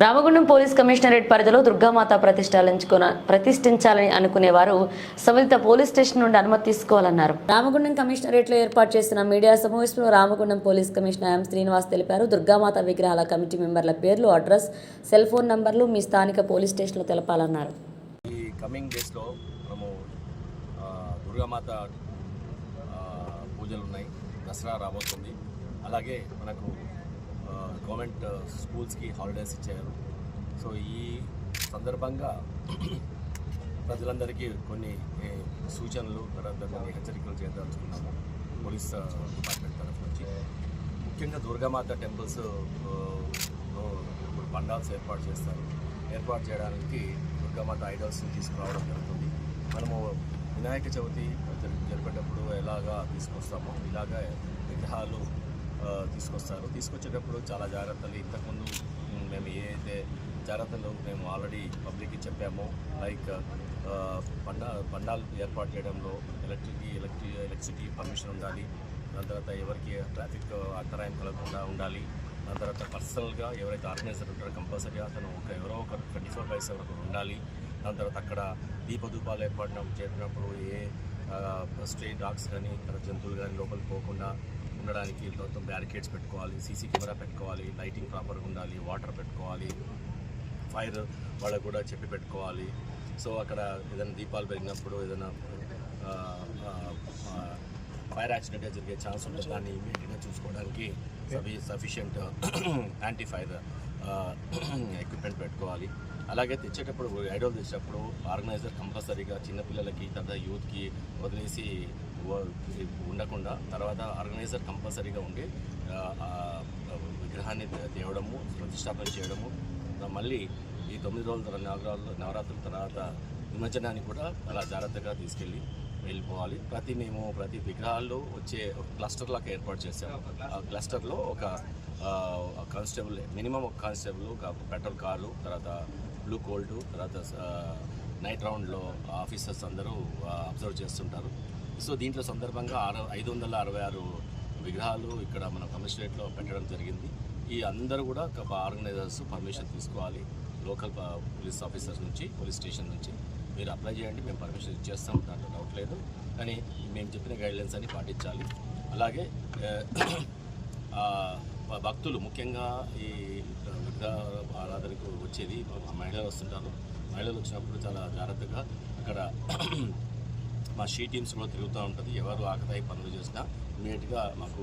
Ramagundam police commissionerate పరిధిలో దుర్గామాత ప్రతిష్టాలించుకున్న ప్రతిష్ఠించాలని అనుకునే వారు సంబంధిత పోలీస్ స్టేషన్ నుండి అనుమతి తీసుకోవాలన్నారు. రామగుండం కమిషనరేట్లో ఏర్పాటు చేసిన మీడియా సమావేశంలో Ramagundam police commissioner M Srinivas తెలిపారు. దుర్గామాత విగ్రహాల కమిటీ మెంబర్ల పేర్లు అడ్రస్ సెల్ ఫోన్ నంబర్లు మీ స్థానిక పోలీస్ స్టేషన్లో తెలపాలన్నారు. ఈ కమింగ్ డేస్లో మనము ఆ, దుర్గామాత ఆ, పూజలు ఉన్నాయి దసరా రాబోతుంది. అలాగే మనకు గవర్నమెంట్ uh, స్కూల్స్కి హాలిడేస్ ఇచ్చారు. సో ఈ సందర్భంగా ప్రజలందరికీ కొన్ని సూచనలు తర్వాత కొన్ని హెచ్చరికలు చేయదలుచుకున్నాము పోలీస్ uh, డిపార్ట్మెంట్ తరఫు నుంచి. ముఖ్యంగా దుర్గామాత టెంపుల్స్ uh, లో ఇప్పుడు పండాల్స్ ఏర్పాటు చేస్తారు. ఏర్పాటు చేయడానికి దుర్గామాత ఐడల్స్ని తీసుకురావడం జరుగుతుంది. మనము వినాయక చవితి జరిపేటప్పుడు ఎలాగా తీసుకొస్తామో ఇలాగా విగ్రహాలు తీసుకొస్తారు. తీసుకొచ్చేటప్పుడు చాలా జాగ్రత్తలు. ఇంతకుముందు మేము ఏ అయితే జాగ్రత్తలు మేము ఆల్రెడీ పబ్లిక్కి చెప్పామో లైక్ పండా పండాలు ఏర్పాటు చేయడంలో ఎలక్ట్రిక్ ఎలక్ట్రి ఎలక్ట్రిసిటీ పర్మిషన్ ఉండాలి. దాని తర్వాత ఎవరికి ట్రాఫిక్ అంతరాయం కలగకుండా ఉండాలి. దాని తర్వాత పర్సనల్గా ఎవరైతే ఆర్గనైజర్ ఉంటారో కంపల్సరీగా అతను ఒక ఎవరో ఒకరు ట్వంటీ ఫోర్ బై సెవెన్ ఉండాలి. దాని తర్వాత అక్కడ దీపదూపాలు ఏర్పడడం చేసినప్పుడు ఏ స్ట్రీ డాగ్స్ కానీ ఇతర జంతువులు కానీ లోపలికి పోకుండా ఉండడానికి మొత్తం బ్యారికేడ్స్ పెట్టుకోవాలి సీసీ కెమెరా పెట్టుకోవాలి లైటింగ్ ప్రాపర్గా ఉండాలి వాటర్ పెట్టుకోవాలి ఫైర్ వాళ్ళకు కూడా చెప్పి పెట్టుకోవాలి. సో అక్కడ ఏదైనా దీపాలు పెరిగినప్పుడు ఏదైనా ఫైర్ యాక్సిడెంట్ జరిగే ఛాన్స్ ఉంటుంది దాన్ని ఇమీడియట్గా చూసుకోవడానికి suffi sufficient anti fire equipment పెట్టుకోవాలి. అలాగే తెచ్చేటప్పుడు ఐడోల్ తెచ్చేటప్పుడు ఆర్గనైజర్ కంపల్సరీగా చిన్నపిల్లలకి తర్వాత యూత్కి వదిలేసి ఉండకుండా తర్వాత ఆర్గనైజర్ కంపల్సరీగా ఉండి విగ్రహాన్ని తేవడము ప్రతిష్టాపన చేయడము మళ్ళీ ఈ తొమ్మిది రోజుల తర్వాత నవరాత్రుల నవరాత్రుల తర్వాత నిమజ్జనాన్ని కూడా అలా జాగ్రత్తగా తీసుకెళ్ళి వెళ్ళిపోవాలి. ప్రతి మేము ప్రతి విగ్రహాల్లో వచ్చే ఒక క్లస్టర్ లాగా ఏర్పాటు చేశాము. ఆ క్లస్టర్లో ఒక కానిస్టేబుల్ మినిమం ఒక కానిస్టేబుల్ ఒక పెట్రోల్ కార్లు తర్వాత బ్లూ కోల్డ్ తర్వాత నైట్ రౌండ్లో ఆఫీసర్స్ అందరూ అబ్జర్వ్ చేస్తుంటారు. సో దీంట్లో సందర్భంగా ఆరు ఐదు వందల అరవై ఆరు విగ్రహాలు ఇక్కడ మన కమిషనరేట్లో పెట్టడం జరిగింది. ఈ అందరూ కూడా ఒక ఆర్గనైజర్స్ పర్మిషన్ తీసుకోవాలి. లోకల్ పోలీస్ ఆఫీసర్స్ నుంచి పోలీస్ స్టేషన్ నుంచి. మీరు అప్లై చేయండి మేము పర్మిషన్ ఇచ్చేస్తాం దాంట్లో డౌట్ లేదు. కానీ మేము చెప్పిన గైడ్లైన్స్ అన్ని పాటించాలి. అలాగే భక్తులు ముఖ్యంగా ఈ విగ్రహ ఆరాధనకు వచ్చేది మహిళలు వస్తుంటారు. మహిళలు వచ్చినప్పుడు చాలా జాగ్రత్తగా అక్కడ మా షీ టీమ్స్ కూడా తిరుగుతూ ఉంటుంది. ఎవరు ఆకతాయి పనులు చేసినా ఇమీడియట్గా మాకు